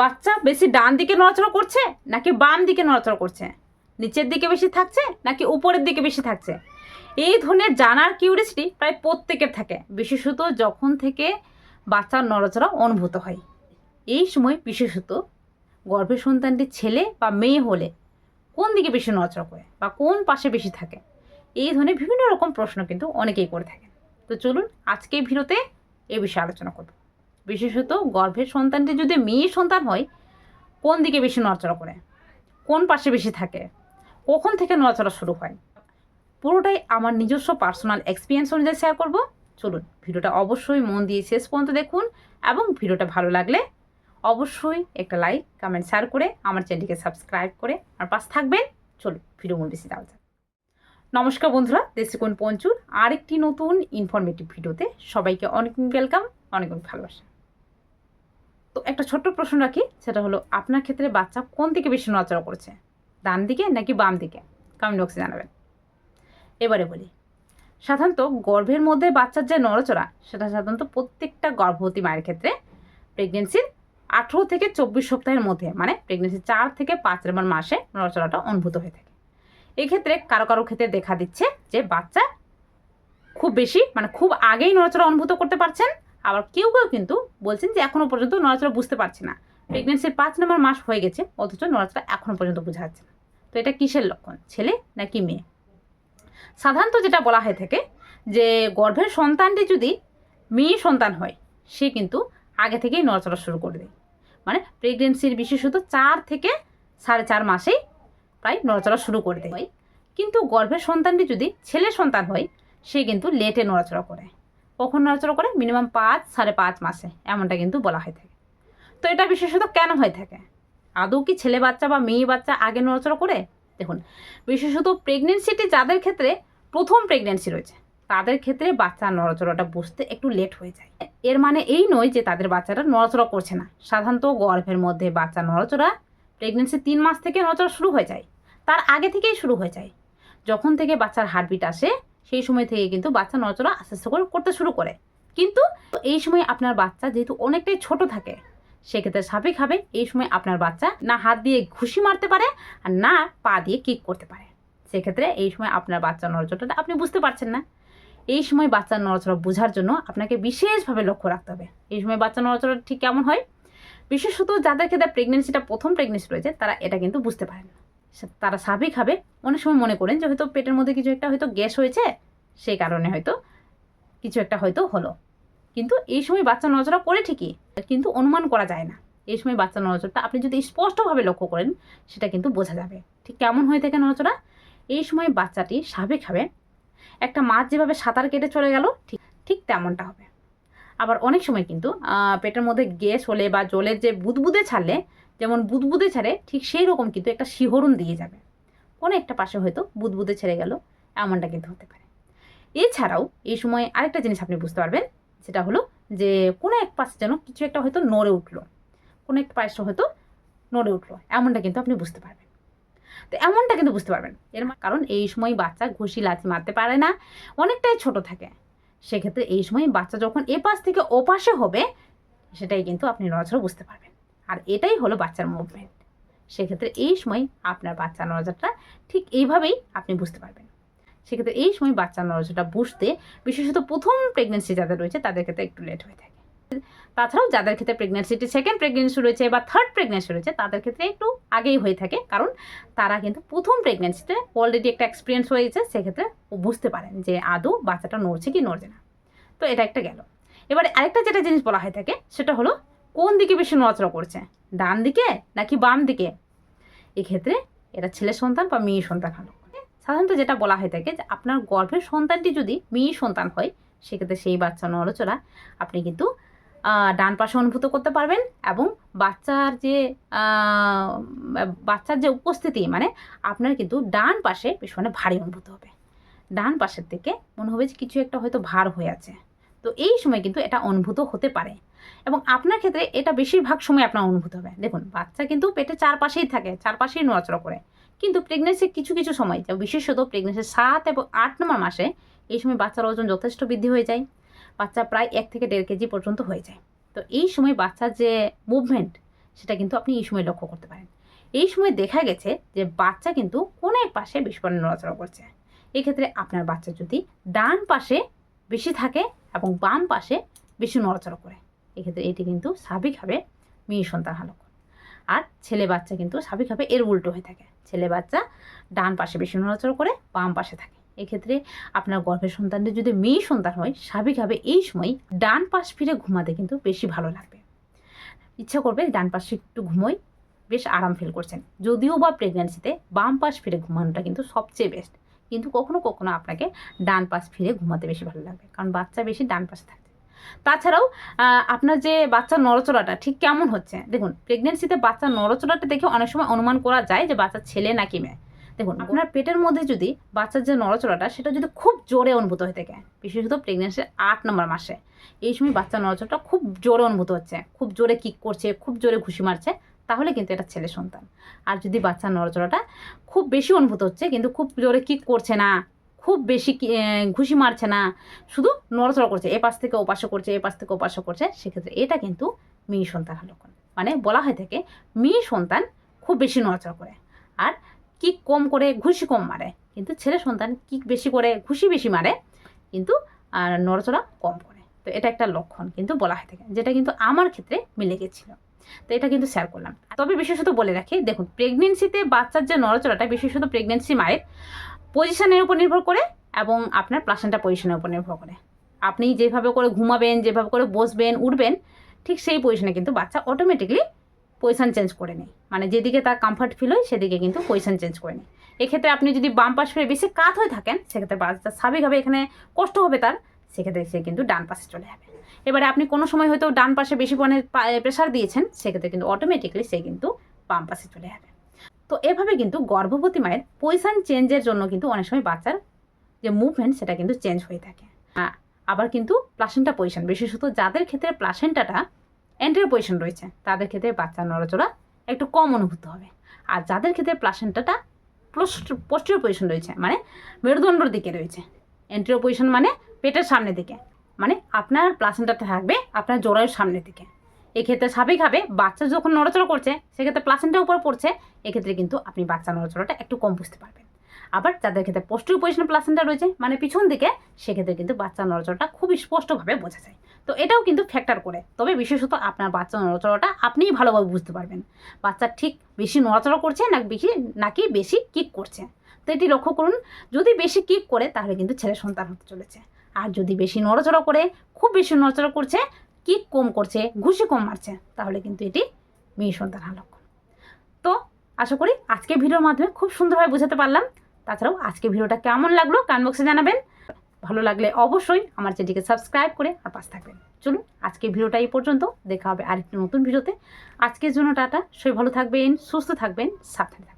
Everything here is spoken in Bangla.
বাচ্চা বেশি ডান দিকে নড়াচড়া করছে নাকি বাম দিকে নড়াচড়া করছে? নিচের দিকে বেশি থাকছে নাকি উপরের দিকে বেশি থাকছে? এই ধরনের জানার কিউরিয়াসিটি প্রায় প্রত্যেকের থাকে, বিশেষত যখন থেকে বাচ্চার নড়াচড়া অনুভূত হয়। এই সময় বিশেষত গর্ভের সন্তানটি ছেলে বা মেয়ে হলে কোন দিকে বেশি নড়াচড়া করে বা কোন পাশে বেশি থাকে? এই ধরনের বিভিন্ন রকম প্রশ্ন কিন্তু অনেকেই করে থাকেন। তো চলুন আজকে এই ভিডিওতে এ বিষয়ে আলোচনা করব। বিশেষত গর্ভের সন্তানটি যদি মেয়ে সন্তান হয়, কোন দিকে বেশি নড়াচড়া করে? কোন পাশে বেশি থাকে? কখন থেকে নড়াচড়া শুরু হয়? পুরোটাই আমার নিজস্ব পার্সোনাল এক্সপিরিয়েন্স অনুযায়ী শেয়ার করব। চলুন, ভিডিওটা অবশ্যই মন দিয়ে শেষ পর্যন্ত দেখুন এবং ভিডিওটা ভালো লাগলে অবশ্যই একটা লাইক কমেন্ট শেয়ার করে আমার চ্যানেলটিকে সাবস্ক্রাইব করে আমার পাশে থাকবেন। চলুন, ভিডিও মন বেশি দেওয়া নমস্কার বন্ধুরা দেশিকোণ পঞ্চুর, আরেকটি নতুন ইনফরমেটিভ ভিডিওতে সবাইকে অনেক ওয়েলকাম অনেক অনেক ভালোবাসা। তো একটা ছোট্ট প্রশ্ন রাখি, সেটা হলো, আপনার ক্ষেত্রে বাচ্চা কোন দিকে বেশি নড়াচড়া করছে? ডান দিকে নাকি বাম দিকে? কমেন্ট বক্সে জানাবেন। এবারে বলি, সাধারণত গর্ভের মধ্যে বাচ্চার যে নড়াচড়া, সেটা সাধারণত প্রত্যেকটা গর্ভবতী মায়ের ক্ষেত্রে প্রেগনেন্সির আঠেরো থেকে চব্বিশ সপ্তাহের মধ্যে মানে প্রেগনেন্সি চার থেকে পাঁচ নম্বর মাসে নড়াচড়াটা অনুভূত হয়ে থাকে। এক্ষেত্রে কারও কারও ক্ষেত্রে দেখা দিচ্ছে যে বাচ্চা খুব বেশি মানে খুব আগেই নড়াচড়া অনুভূত করতে পারছেন আবার কেউ কেউ কিন্তু বলছেন যে এখনও পর্যন্ত নড়াচড়া বুঝতে পারছি না। প্রেগনেন্সির পাঁচ নম্বর মাস হয়ে গেছে, অথচ নড়াচড়া এখনও পর্যন্ত বোঝা যাচ্ছে না। তো এটা কিসের লক্ষণ, ছেলে নাকি মেয়ে? সাধারণত যেটা বলা হয়ে থাকে যে গর্ভের সন্তানটি যদি মেয়ে সন্তান হয়, সে কিন্তু আগে থেকেই নড়াচড়া শুরু করে দেয়। মানে প্রেগনেন্সির বিশেষত চার থেকে সাড়ে চার মাসেই প্রায় নড়াচড়া শুরু করে দেয়। কিন্তু গর্ভের সন্তানটি যদি ছেলে সন্তান হয়, সে কিন্তু লেটে নড়াচড়া করে। কখন নড়াচড়া করে মিনিমাম পাঁচ, সাড়ে পাঁচ মাসে, এমনটা কিন্তু বলা হয়ে থাকে। তো এটা বিশেষত কেন হয়ে থাকে? আদৌ কি ছেলে বাচ্চা বা মেয়ে বাচ্চা আগে নড়াচড়া করে? দেখুন, বিশেষত প্রেগনেন্সিটি যাদের ক্ষেত্রে প্রথম প্রেগনেন্সি রয়েছে, তাদের ক্ষেত্রে বাচ্চার নড়াচড়াটা বুঝতে একটু লেট হয়ে যায়। এর মানে এই নয় যে তাদের বাচ্চাটা নড়াচড়া করছে না। সাধারণত গর্ভের মধ্যে বাচ্চা নড়াচড়া প্রেগনেন্সি তিন মাস থেকে নড়াচড়া শুরু হয়ে যায়। তার আগে থেকেই শুরু হয়ে যায়। যখন থেকে বাচ্চার হার্টবিট আসে সেই সময় থেকে কিন্তু বাচ্চা নড়াচড়া আস্তে আস্তে করে করতে শুরু করে। কিন্তু এই সময় আপনার বাচ্চা যেহেতু অনেকটাই ছোট থাকে, সেক্ষেত্রে স্বাভাবিকভাবে এই সময় আপনার বাচ্চা না হাত দিয়ে ঘুষি মারতে পারে আর না পা দিয়ে কিক করতে পারে। সেক্ষেত্রে এই সময় আপনার বাচ্চার নড়াচড়াটা আপনি বুঝতে পারছেন না। এই সময় বাচ্চার নড়াচড়া বোঝার জন্য আপনাকে বিশেষভাবে লক্ষ্য রাখতে হবে। এই সময় বাচ্চা নড়াচড়া ঠিক কেমন হয়? বিশেষত যাদের ক্ষেত্রে প্রেগনেন্সিটা প্রথম প্রেগনেন্সি রয়েছে, তারা এটা কিন্তু বুঝতে পারেন না। তারা স্বাভাবিকভাবে অনেক সময় মনে করেন যে হয়তো পেটের মধ্যে কিছু একটা হয়তো গ্যাস হয়েছে, সেই কারণে হয়তো কিছু একটা হয়তো হলো। কিন্তু এই সময় বাচ্চা নড়াচড়া করে ঠিকই, কিন্তু অনুমান করা যায় না। এই সময় বাচ্চা নড়াচড়াটা আপনি যদি স্পষ্টভাবে লক্ষ্য করেন, সেটা কিন্তু বোঝা যাবে। ঠিক কেমন হয়ে থাকে নড়াচড়া? এই সময় বাচ্চাটি স্বাভাবিকভাবে একটা মাছ যেভাবে সাঁতার কেটে চলে গেল, ঠিক ঠিক তেমনটা হবে। আবার অনেক সময় কিন্তু পেটের মধ্যে গ্যাস হলে বা জলের যে বুদবুদে ছাড়লে যেমন বুদবুদে ছাড়ে ঠিক সেই রকম কিন্তু একটা শিহরণ দিয়ে যাবে। কোনো একটা পাশে হয়তো বুদবুদে ছেড়ে গেল, এমনটা কিন্তু হতে পারে। এছাড়াও এই সময় আরেকটা জিনিস আপনি বুঝতে পারবেন, সেটা হলো যে কোনো এক পাশে যেন কিছু একটা হয়তো নড়ে উঠল, কোনো একটা পাশে হয়তো নড়ে উঠল, এমনটা কিন্তু আপনি বুঝতে পারবেন। তো এমনটা কিন্তু বুঝতে পারবেন। এর কারণ এই সময় বাচ্চা ঘুষি লাথি মারতে পারে না, অনেকটাই ছোট থাকে। সেক্ষেত্রে এই সময় বাচ্চা যখন এ পাশ থেকে ওপাশে হবে, সেটাই কিন্তু আপনি নড়াচড়া বুঝতে পারবেন। আর এটাই হলো বাচ্চার মুভমেন্ট সেক্ষেত্রে এই সময় আপনার বাচ্চার নড়াচড়াটা ঠিক এইভাবেই আপনি বুঝতে পারবেন। সেক্ষেত্রে এই সময় বাচ্চার নড়াচড়াটা বুঝতে বিশেষত প্রথম প্রেগনেন্সি যাদের রয়েছে, তাদের ক্ষেত্রে একটু লেট হয়ে থাকে। তাছাড়াও যাদের ক্ষেত্রে প্রেগনেন্সিটি সেকেন্ড প্রেগনেন্সি রয়েছে বা থার্ড প্রেগনেন্সি রয়েছে, তাদের ক্ষেত্রে একটু আগেই হয়ে থাকে। কারণ তারা কিন্তু প্রথম প্রেগনেন্সিতে অলরেডি একটা এক্সপিরিয়েন্স হয়েছে, সেক্ষেত্রে ও বুঝতে পারেন যে আদৌ বাচ্চাটা নড়ছে কি নড়ছে না। তো এটা একটা গেল। এবারে আরেকটা যেটা জিনিস বলা হয়ে থাকে, সেটা হলো কোন দিকে বেশি নড়াচড়া করছে? ডান দিকে নাকি বাম দিকে? এক্ষেত্রে এটা ছেলে সন্তান বা মেয়ে সন্তান হলো। সাধারণত যেটা বলা হয়ে থাকে যে আপনার গর্ভের সন্তানটি যদি মেয়ে সন্তান হয়, সেক্ষেত্রে সেই বাচ্চা নড়াচড়া আপনি কিন্তু ডান পাশে অনুভূত করতে পারবেন এবং বাচ্চার যে বাচ্চার যে উপস্থিতি মানে আপনার কিন্তু ডান পাশে বেশ মানে ভারী অনুভূত হবে। ডান পাশের থেকে মনে হবে যে কিছু একটা হয়তো ভার হয়ে আছে। তো এই সময় কিন্তু এটা অনুভূত হতে পারে। এবং আপনার ক্ষেত্রে এটা বেশিরভাগ সময় আপনার অনুভূত হবে। দেখুন, বাচ্চা কিন্তু পেটে চারপাশেই থাকে, চারপাশেই নড়াচড়া করে। কিন্তু প্রেগনেন্সির কিছু কিছু সময় বিশেষত প্রেগনেন্সির সাত এবং আট নম্বর মাসে এই সময় বাচ্চার ওজন যথেষ্ট বৃদ্ধি হয়ে যায়। বাচ্চা প্রায় এক থেকে দেড় কেজি পর্যন্ত হয়ে যায়। তো এই সময় বাচ্চার যে মুভমেন্ট সেটা কিন্তু আপনি এই সময় লক্ষ্য করতে পারেন। এই সময় দেখা গেছে যে বাচ্চা কিন্তু কোনো এক পাশে বেশি পরিমাণে নড়াচড়া করছে। এক্ষেত্রে আপনার বাচ্চা যদি ডান পাশে বেশি থাকে এবং বাম পাশে বেশি নড়াচড়া করে। এক্ষেত্রে এটি কিন্তু স্বাভাবিকভাবে মেয়ে সন্তান লক্ষণ আর ছেলে বাচ্চা কিন্তু স্বাভাবিকভাবে এর উল্টো হয়ে থাকে। ছেলে বাচ্চা ডান পাশে বেশি নড়াচড়া করে, বাম পাশে থাকে। এক্ষেত্রে আপনার গর্ভের সন্তানটি যদি মেয়ে সন্তান হয় স্বাভাবিকভাবে এই সময় ডান পাশ ফিরে ঘুমাতে কিন্তু বেশি ভালো লাগবে। ইচ্ছা করবে ডান পাশে একটু ঘুমোই বেশ আরাম ফিল করছেন। যদিও বা প্রেগন্যান্সিতে বাম পাশ ফিরে ঘুমানোটা কিন্তু সবচেয়ে বেস্ট কিন্তু কখনো কখনো আপনাকে ডান পাশ ফিরে ঘুমাতে বেশি ভালো লাগবে কারণ বাচ্চা বেশি ডান পাশে থাকে। তাছাড়াও আপনার যে বাচ্চার নড়চড়াটা ঠিক কেমন হচ্ছে? দেখুন প্রেগনেন্সিতে বাচ্চার নড়চড়াটা দেখে অনেক সময় অনুমান করা যায় যে বাচ্চা ছেলে নাকি মেয়ে। দেখুন আপনার পেটের মধ্যে যদি বাচ্চার যে নড়চড়াটা সেটা যদি খুব জোরে অনুভূত হয়ে থাকে বিশেষত প্রেগনেন্সির আট নম্বর মাসে এই সময় বাচ্চার নড়চড়াটা খুব জোরে অনুভূত হচ্ছে খুব জোরে কিক করছে খুব জোরে ঘুষি মারছে তাহলে কিন্তু এটা ছেলে সন্তান। আর যদি বাচ্চার নড়চড়াটা খুব বেশি অনুভূত হচ্ছে, কিন্তু খুব জোরে কিক করছে না, খুব বেশি ঘুষি মারছে না, শুধু নড়াচড়া করছে এ পাশ থেকে ও পাশে করছে এ পাশ থেকে ও পাশে করছে, সেক্ষেত্রে এটা কিন্তু মেয়ে সন্তান লক্ষণ। মানে বলা হয় থাকে, মেয়ে সন্তান খুব বেশি নড়াচড়া করে, আর কিক কম করে ঘুষি কম মারে। কিন্তু ছেলে সন্তান কিক বেশি করে, ঘুষি বেশি মারে, কিন্তু, আর নড়াচড়া কম করে। তো এটা একটা লক্ষণ কিন্তু বলা হয় থাকে, যেটা কিন্তু আমার ক্ষেত্রে মিলে গেছিল। তো এটা কিন্তু শেয়ার করলাম। তবে বিশেষত বলে রাখি, দেখুন প্রেগনেন্সিতে বাচ্চার যে নড়াচড়াটা, বিশেষত প্রেগনেন্সি মায়ের পজিশনের উপর নির্ভর করে এবং আপনার প্লাসেন্টা পজিশনের উপর নির্ভর করে। আপনি যেভাবে করে ঘুমাবেন, যেভাবে করে বসবেন, উঠবেন, ঠিক সেই পজিশনে কিন্তু বাচ্চা অটোমেটিকলি পজিশন চেঞ্জ করে নেয়। মানে যেদিকে তার কমফর্ট ফিল হয়, সেদিকে কিন্তু পজিশন চেঞ্জ করে নেয়। এক্ষেত্রে আপনি যদি বাম পাশ ফিরে বেশি কাত হয়ে থাকেন, সেক্ষেত্রে বাচ্চা স্বাভাবিকভাবে এখানে কষ্ট হবে তার, সেক্ষেত্রে সে কিন্তু ডান পাশে চলে যাবে। এবারে আপনি কোনো সময় হয়তো ডান পাশে বেশি পরিমাণে প্রেশার দিয়েছেন, সেক্ষেত্রে কিন্তু অটোমেটিকলি সে কিন্তু বাম পাশে চলে যাবে। তো এভাবে কিন্তু গর্ভবতী মায়ের পজিশন চেঞ্জের জন্য কিন্তু অনেক সময় বাচ্চার যে মুভমেন্ট সেটা কিন্তু চেঞ্জ হয়ে থাকে। আবার কিন্তু প্লাসেন্টা পজিশন বিশেষত যাদের ক্ষেত্রে প্লাসেন্টাটা এন্টের পজিশন রয়েছে, তাদের ক্ষেত্রে বাচ্চার নড়াচড়া একটু কম অনুভূত হবে। আর যাদের ক্ষেত্রে প্লাসেন্টাটা পোস্টের পজিশন রয়েছে মানে মেরুদণ্ডর দিকে রয়েছে এন্টেরিয়র পজিশন মানে পেটের সামনের দিকে মানে আপনার প্লাসেন্টাটা থাকবে আপনার জোড়ার সামনের দিকে। এক্ষেত্রে স্বাভাবিকভাবে বাচ্চা যখন নড়াচড়া করছে, সেক্ষেত্রে প্লাসেন্টার উপর পড়ছে, এক্ষেত্রে কিন্তু আপনি বাচ্চা নড়াচড়াটা একটু কম বুঝতে পারবেন। আবার যাদের ক্ষেত্রে পোস্টিভ পজিশন প্লাসেন্টা রয়েছে মানে পিছন দিকে, সেক্ষেত্রে কিন্তু বাচ্চা নড়াচড়াটা খুবই স্পষ্টভাবে বোঝা যায়। তো এটাও কিন্তু ফ্যাক্টর করে। তবে বিশেষত আপনার বাচ্চা নড়াচড়াটা আপনিই ভালোভাবে বুঝতে পারবেন। বাচ্চা ঠিক বেশি নড়াচড়া করছে না বেশি, নাকি বেশি কিক করছে? তো এটি লক্ষ্য করুন। যদি বেশি কিক করে, তাহলে কিন্তু ছেলে সন্তান হতে চলেছে। আর যদি বেশি নড়াচড়া করে, খুব বেশি নড়াচড়া করছে কিক কম করছে, ঘুষি কম মারছে, তাহলে কিন্তু এটি মেয়ে সন্তান লক্ষণ। তো আশা করি আজকে ভিডিওর মাধ্যমে খুব সুন্দরভাবে বোঝাতে পারলাম। তাছাড়াও আজকে ভিডিওটা কেমন লাগল কান বক্সে জানাবেন। ভালো লাগলে অবশ্যই আমার চ্যানেলটিকে সাবস্ক্রাইব করে আর পাশে থাকবেন। চলুন আজকে ভিডিওটা এই পর্যন্ত, দেখা হবে আরেকটি নতুন ভিডিওতে। আজকের জন্য টাটা, সবাই ভালো থাকবেন, সুস্থ থাকবেন, সাবধানে থাকবেন।